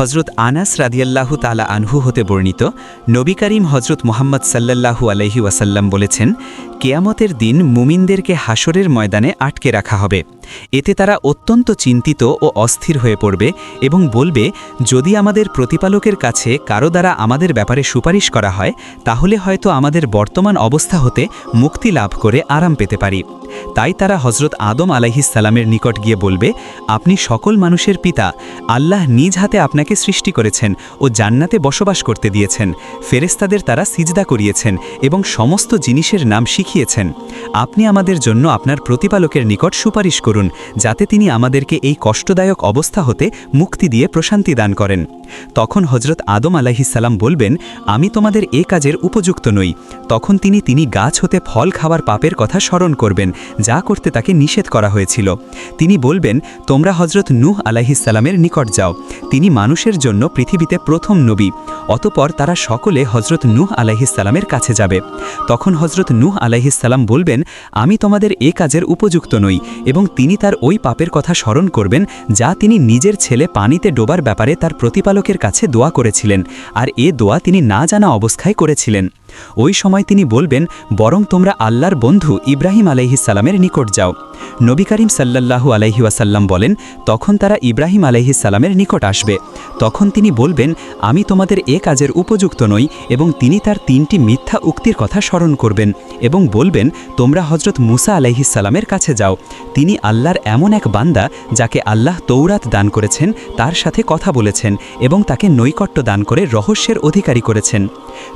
হজরত আনাস রাদিয়াল্লাহু তালা আনহু হতে বর্ণিত, নবী করিম হজরত মোহাম্মদ সাল্লাহু আলহি ওয়াসাল্লাম বলেছেন, কেয়ামতের দিন মুমিনদেরকে হাসরের ময়দানে আটকে রাখা হবে। এতে তারা অত্যন্ত চিন্তিত ও অস্থির হয়ে পড়বে এবং বলবে, যদি আমাদের প্রতিপালকের কাছে কারও দ্বারা আমাদের ব্যাপারে সুপারিশ করা হয়, তাহলে হয়তো আমাদের বর্তমান অবস্থা হতে মুক্তি লাভ করে আরাম পেতে পারি। তাই তারা হজরত আদম আলাইহিসালামের নিকট গিয়ে বলবে, আপনি সকল মানুষের পিতা আল্লাহ নিজ হাতে আপনাকে সৃষ্টি করেছেন ও জান্নাতে বসবাস করতে দিয়েছেন। ফেরেস্তাদের তারা সিজদা করিয়েছেন এবং সমস্ত জিনিসের নাম শিখিয়েছেন। আপনি আমাদের জন্য আপনার প্রতিপালকের নিকট সুপারিশ করুন। যাতে তিনি আমাদেরকে এই কষ্টদায়ক অবস্থা হতে মুক্তি দিয়ে প্রশান্তি দান করেন। তখন হজরত আদম আলাহিসাল্লাম বলবেন, আমি তোমাদের এ কাজের উপযুক্ত নই। তখন তিনি তিনি গাছ হতে ফল খাওয়ার পাপের কথা স্মরণ করবেন, যা করতে তাকে নিষেধ করা হয়েছিল। তিনি বলবেন, তোমরা হজরত নূহ আলাহিসাল্লামের নিকট যাও। তিনি মানুষের জন্য পৃথিবীতে প্রথম নবী, অতপর তারা সকলে হজরত নূহ আলাইহিসাল্লামের কাছে যাবে। তখন হজরত নূহ আলাইহিসাল্লাম বলবেন, আমি তোমাদের এ কাজের উপযুক্ত নই এবং তিনি তার ওই পাপের কথা স্মরণ করবেন যা তিনি নিজের ছেলে পানিতে ডোবার ব্যাপারে তার প্রতিপালকের কাছে দোয়া করেছিলেন, আর এ দোয়া তিনি না জানা অবস্থায় করেছিলেন। ওই সময় তিনি বলবেন, বরং তোমরা আল্লাহর বন্ধু ইব্রাহিম আলাইহিসাল্লামের নিকট যাও। নবী করিম সাল্লাল্লাহু আলাইহি ওয়াসাল্লাম বলেন, তখন তারা ইব্রাহিম আলাইহিসাল্লামের নিকট আসবে। তখন তিনি বলবেন, আমি তোমাদের এ কাজের উপযুক্ত নই এবং তিনি তার তিনটি মিথ্যা উক্তির কথা স্মরণ করবেন এবং বলবেন, তোমরা হজরত মুসা আলাইহিসাল্লামের কাছে যাও। তিনি আল্লাহর এমন এক বান্দা যাকে আল্লাহ তৌরাত দান করেছেন, তার সাথে কথা বলেছেন এবং তাকে নৈকট্য দান করে রহস্যের অধিকারী করেছেন।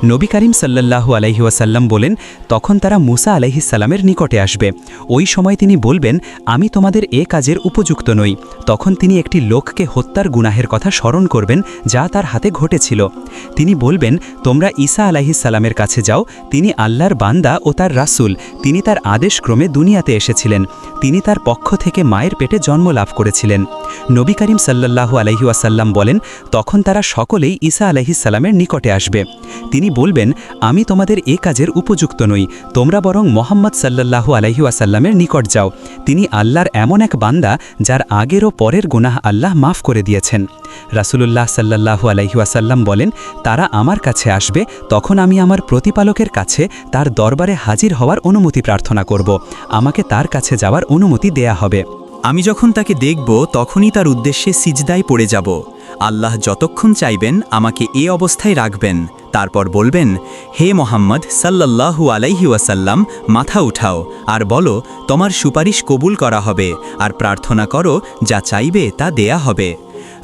নবী করিম সাল্লাল্লাহু আলাইহি ওয়াসাল্লাম বলেন, তখন তারা মুসা আলাইহিসাল্লামের নিকটে আসবে। ওই সময় তিনি বলবেন, আমি তোমাদের এ কাজের উপযুক্ত নই। তখন তিনি একটি লোককে হত্যার গুনাহের কথা স্মরণ করবেন, যা তার হাতে ঘটেছিল। তিনি বলবেন, তোমরা ঈসা আলাইহিসাল্লামের কাছে যাও, তিনি আল্লাহর বান্দা ও তার রাসূল। তিনি তার আদেশক্রমে দুনিয়াতে এসেছিলেন। তিনি তার পক্ষ থেকে মায়ের পেটে জন্ম লাভ করেছিলেন। নবী করিম সাল্লাল্লাহু আলাইহি ওয়াসাল্লাম বলেন, তখন তারা সকলেই ঈসা আলাইহিসাল্লামের নিকটে আসবে। তিনি বলবেন আমি তোমাদের এ কাজের উপযুক্ত নই। তোমরা বরং মোহাম্মদ সাল্লাল্লাহু আলাইহি ওয়াসাল্লামের নিকট যাও। তিনি আল্লাহর এমন এক বান্দা, যার আগের ও পরের গুনাহ আল্লাহ মাফ করে দিয়েছেন। রাসূলুল্লাহ সাল্লাল্লাহু আলাইহি ওয়াসাল্লাম বলেন, তারা আমার কাছে আসবে, তখন আমি আমার প্রতিপালকের কাছে তার দরবারে হাজির হওয়ার অনুমতি প্রার্থনা করব। আমাকে তার কাছে যাওয়ার অনুমতি দেয়া হবে। আমি যখন তাকে দেখব, তখনই তার উদ্দেশ্যে সিজদায় পড়ে যাব। আল্লাহ যতক্ষণ চাইবেন, আমাকে এ অবস্থায় রাখবেন। তারপর বলবেন, হে মোহাম্মদ, সাল্লাল্লাহু আলাইহি ওয়াসাল্লাম, মাথা উঠাও আর বলো, তোমার সুপারিশ কবুল করা হবে আর প্রার্থনা করো যা চাইবে তা দেয়া হবে।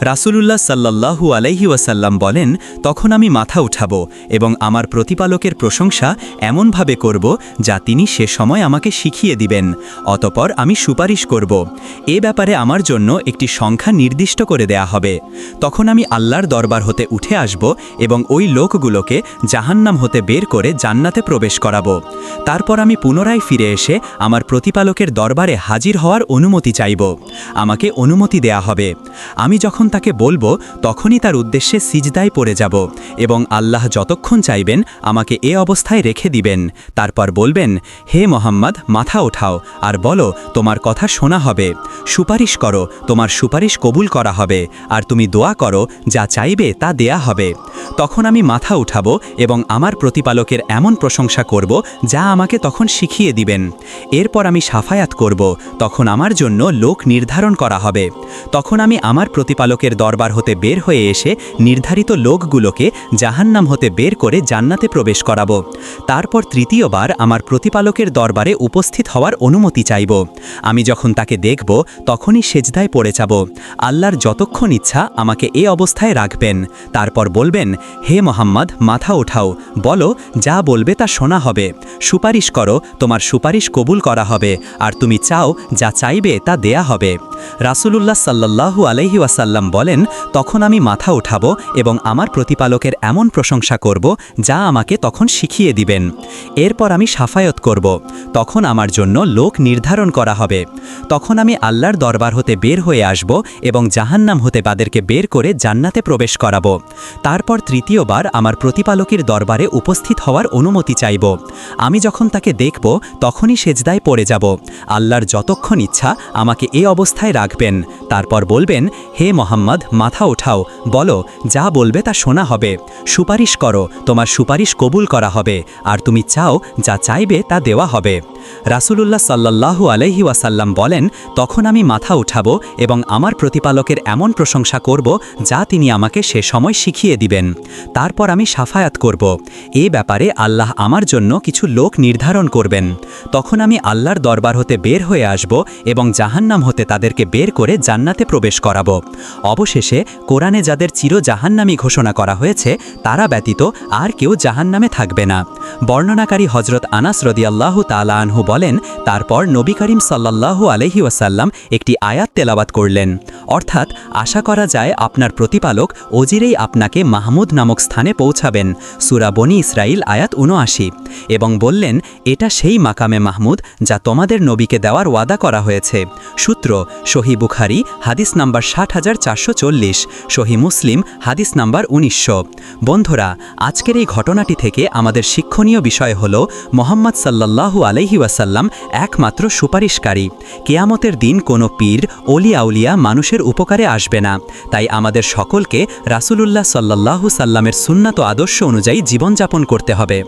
রাসূলুল্লাহ সাল্লাল্লাহু আলাইহি ওয়াসাল্লাম বলেন, তখন আমি মাথা উঠাব এবং আমার প্রতিপালকের প্রশংসা এমনভাবে করব যা তিনি সে সময় আমাকে শিখিয়ে দিবেন, অতপর আমি সুপারিশ করব। এ ব্যাপারে আমার জন্য একটি সংখ্যা নির্দিষ্ট করে দেয়া হবে। তখন আমি আল্লাহর দরবার হতে উঠে আসব এবং ওই লোকগুলোকে জাহান্নাম হতে বের করে জান্নাতে প্রবেশ করাব। তারপর আমি পুনরায় ফিরে এসে আমার প্রতিপালকের দরবারে হাজির হওয়ার অনুমতি চাইব। আমাকে অনুমতি দেয়া হবে। আমি যখন তাকে বলব, তখনই তার উদ্দেশ্যে সিজদায় পড়ে যাব এবং আল্লাহ যতক্ষণ চাইবেন আমাকে এ অবস্থায় রেখে দিবেন। তারপর বলবেন, হে মোহাম্মদ, মাথা ওঠাও আর বলো, তোমার কথা শোনা হবে। সুপারিশ করো, তোমার সুপারিশ কবুল করা হবে আর তুমি দোয়া করো, যা চাইবে তা দেয়া হবে। তখন আমি মাথা উঠাবো এবং আমার প্রতিপালকের এমন প্রশংসা করব, যা আমাকে তখন শিখিয়ে দিবেন। এরপর আমি সাফায়াত করব, তখন আমার জন্য লোক নির্ধারণ করা হবে। তখন আমি আমার প্রতিপালকের দরবার হতে বের হয়ে এসে নির্ধারিত লোকগুলোকে জাহান্নাম হতে বের করে জান্নাতে প্রবেশ করাবো। তারপর তৃতীয়বার আমার প্রতিপালকের দরবারে উপস্থিত হওয়ার অনুমতি চাইব। আমি যখন তাকে দেখব, তখনই সেজদায় পড়ে যাব। আল্লাহর যতক্ষণ ইচ্ছা আমাকে এ অবস্থায় রাখবেন। তারপর বলবেন, হে মোহাম্মদ, মাথা ওঠাও বলো, যা বলবে তা শোনা হবে। সুপারিশ করো, তোমার সুপারিশ কবুল করা হবে। আর তুমি চাও, যা চাইবে তা দেয়া হবে। রাসূলুল্লাহ সাল্লাল্লাহু আলাইহি ওয়াসাল্লাম বলেন, তখন আমি মাথা উঠাবো এবং আমার প্রতিপালকের এমন প্রশংসা করব যা আমাকে তখন শিখিয়ে দিবেন। এরপর আমি সাফায়ত করব। তখন আমার জন্য লোক নির্ধারণ করা হবে। তখন আমি আল্লাহর দরবার হতে বের হয়ে আসব এবং জাহান্নাম হতে তাদেরকে বের করে জান্নাতে প্রবেশ করাব। তারপর তৃতীয়বার আমার প্রতিপালকের দরবারে উপস্থিত হওয়ার অনুমতি চাইব। আমি যখন তাকে দেখব, তখনই সেজদায় পড়ে যাব। আল্লাহর যতক্ষণ ইচ্ছা আমাকে এ অবস্থায় রাখবেন। তারপর বলবেন, হে মহা মোহাম্মদ, মাথা ওঠাও বলো, যা বলবে তা শোনা হবে। সুপারিশ করো, তোমার সুপারিশ কবুল করা হবে, আর তুমি চাও, যা চাইবে তা দেওয়া হবে। রাসূলুল্লাহ সাল্লাল্লাহু আলাইহি ওয়াসাল্লাম বলেন, তখন আমি মাথা উঠাবো এবং আমার প্রতিপালকের এমন প্রশংসা করব, যা তিনি আমাকে সে সময় শিখিয়ে দিবেন। তারপর আমি সাফায়াত করব। এ ব্যাপারে আল্লাহ আমার জন্য কিছু লোক নির্ধারণ করবেন। তখন আমি আল্লাহর দরবার হতে বের হয়ে আসব এবং জাহান্নাম হতে তাদেরকে বের করে জান্নাতে প্রবেশ করাব। অবশেষে কোরআনে যাদের চির জাহান্নামী ঘোষণা করা হয়েছে, তারা ব্যতীত আর কেউ জাহান্নামে থাকবে না। বর্ণনাকারী হজরত আনাস রদিয়াল্লাহু তালা আনহু বলেন, তারপর নবী করিম সাল্লাল্লাহু আলহি ওয়াসাল্লাম একটি আয়াত তেলাবাত করলেন। অর্থাৎ, আশা করা যায় আপনার প্রতিপালক অজিরেই আপনাকে মাহমুদ নামক স্থানে পৌঁছাবেন, সুরা বনি ইসরাইল আয়াত উনআশি এবং বললেন, এটা সেই মাকামে মাহমুদ যা তোমাদের নবীকে দেওয়ার ওয়াদা করা হয়েছে। সূত্র শহী বুখারি, হাদিস নাম্বার ষাট হাজার চারশো চল্লিশ, সহি মুসলিম, হাদিস নাম্বার উনিশশো। বন্ধুরা, আজকের এই ঘটনাটি থেকে আমাদের শিক্ষণীয় বিষয় হল, মোহাম্মদ সাল্লাল্লাহু আলহি ওয়াসাল্লাম একমাত্র সুপারিশকারী। কেয়ামতের দিন কোনো পীর অলি আউলিয়া মানুষের উপকারে আসবে না। তাই আমাদের সকলকে রাসূলুল্লাহ সাল্লাল্লাহু সাল্লামের সুন্নাত আদর্শ অনুযায়ী জীবনযাপন করতে হবে।